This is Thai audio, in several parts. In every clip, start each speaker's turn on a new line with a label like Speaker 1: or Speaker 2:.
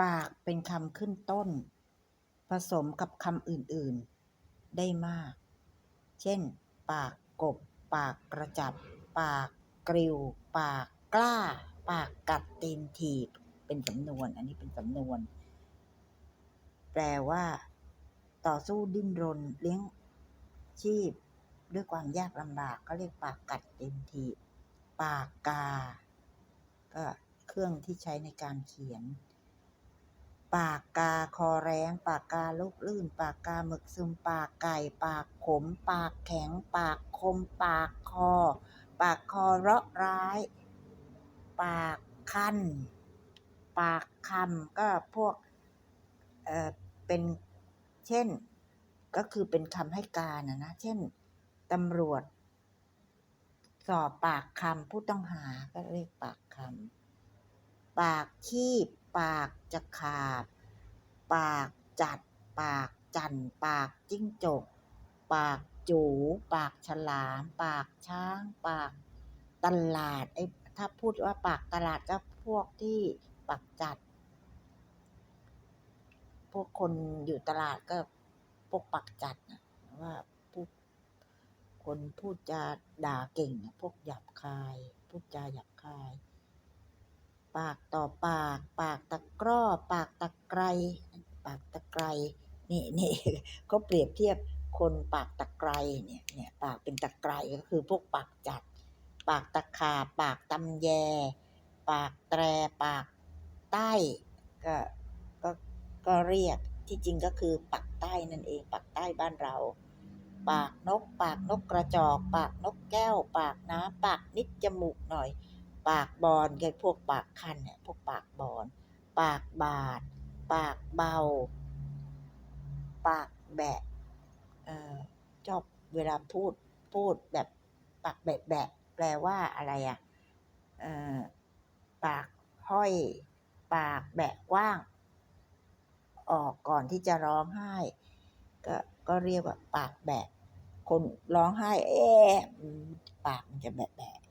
Speaker 1: ปากเป็นคำขึ้นต้น ผสมกับคำอื่น ๆ ได้มาก เช่น ปากกบ ปากกระจับ ปากกริว ปากกล้า ปากกัดตีนถีบ เป็นสำนวน อันนี้เป็นสำนวน แปลว่า ต่อสู้ดิ้นรนเลี้ยงชีพ ด้วยความยากลำบากก็เรียกปากกัดตีนถีบ ปากกา ก็เครื่องที่ใช้ในการเขียน ปากกาคอแรงปากกาลูกลื่น ปากกาหมึกซึมปากไก่ ปากขม ปากแข็ง ปากคม ปากคอ ปากคอเราะร้าย ปากคันปากคำก็พวกเอ่อเป็นเช่นก็คือเป็นคำให้การอะนะ เช่นตำรวจ สอบปากคำผู้ต้องหาก็เรียกปากคำปากคีบ ปากจะขาด ปากจัด ปากจันปากจิ้งจก ปากจูปากฉลาม ปากช้าง ปากตลาดไอ้ถ้าพูดว่าปากตลาดก็พวกที่ปากจัด พวกคนอยู่ตลาดก็พวกปากจัดนะว่าพูดคนพูดจาด่าเก่ง พวกหยาบคาย พูดจาหยาบคาย ปากต่อปาก ปากตะกร้อ ปากตะไคร้ปากตะไคร้นี่นี่เขาเปรียบเทียบคนปากตะไคร้เนี่ยเนี่ยปากเป็นตะไคร้ก็คือพวกปากจัด ปากตะขาบปากตำแย ปากแตรปากใต้ก็ก็ก็เรียกที่จริงก็คือปากใต้นั่นเองปากใต้บ้านเรา ปากนก ปากนกกระจอก ปากนกแก้ว ปากน้ำปากนิดจมูกหน่อย ปากบอนก็พวกปากคันเนี่ยพวกปากบอน ปากบาด ปากเบา ปากแบะเอ่อชอบเวลาพูดพูดแบบปากแบะๆแปลว่าอะไรอะเอ่อปากห้อย ปากแบะกว้าง ออกก่อนที่จะร้องไห้ ก็ก็เรียกว่าปากแบะคนร้องไห้ เอ๊ปากมันจะแบะๆ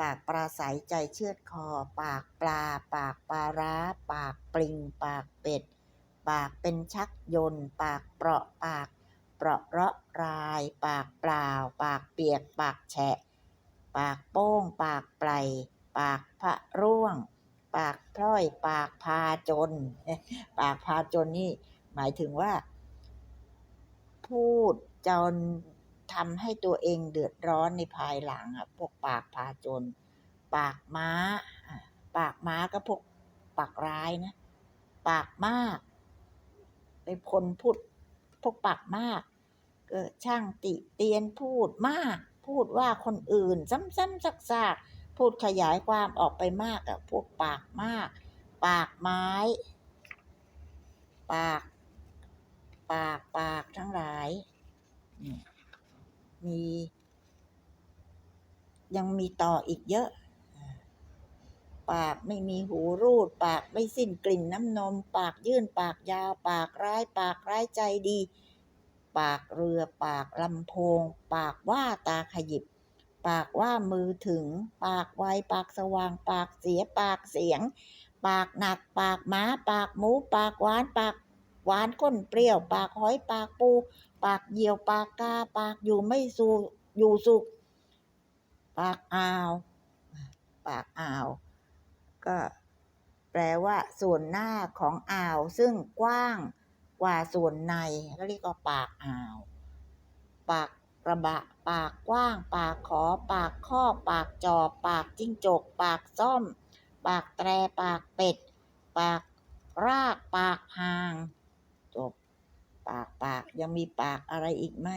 Speaker 1: ปากปราศรัยใจเชือดคอ ปากปลา ปากปลาร้า ปากปลิง ปากเป็ด ปากเป็นชักยนต์ ปากเปราะปาก เปราะเราะราย ปากเปล่า ปากเปียก ปากแฉะ ปากโป้ง ปากไปลปากพระร่วง ปากพร่อย ปากพาจน ปากพาจนนี่ หมายถึงว่า พูดจน ทำให้ตัวเองเดือดร้อนในภายหลังอะพวกปากพาจน ปากม้า ปากม้าก็พวกปากร้ายนะ ปากมากเป็นคนพูดพวกปากมากก็ช่างติเตียนพูดมาก พูดว่าคนอื่น ซ้ำๆซากๆพูดขยายความออกไปมากอะพวกปากมาก ปากไม้ ปาก ปาก ปากทั้งหลาย เนี่ย มี ยังมีต่ออีกเยอะ ปากไม่มีหูรูด ปากไม่สิ้นกลิ่นน้ำนม ปากยื่นปากยาว ปากร้าย ปากร้ายใจดี ปากเรือ ปากลำโพง ปากว่าตาขยิบ ปากว่ามือถึง ปากไว ปากสว่าง ปากเสีย ปากเสียง ปากหนัก ปากม้าปากหมู ปากหวาน ปากหวานข้นเปรี้ยว ปากหอย ปากปู ปากเหยี่ยว ปากกา ปากอยู่ไม่สุอยู่สุข ปากอ่าว ปากอ่าว ก็แปลว่าส่วนหน้าของอ่าว ซึ่งกว้างกว่าส่วนในก็เรียกว่าปากอ่าว ปากกระบะ ปากกว้าง ปากขอ ปากคอกปากจอบ ปากจิ้งจก ปากส้อม ปากแตร ปากเป็ด ปากราก ปากหาง จบ ปากปากยังมีปากอะไรอีกไหม?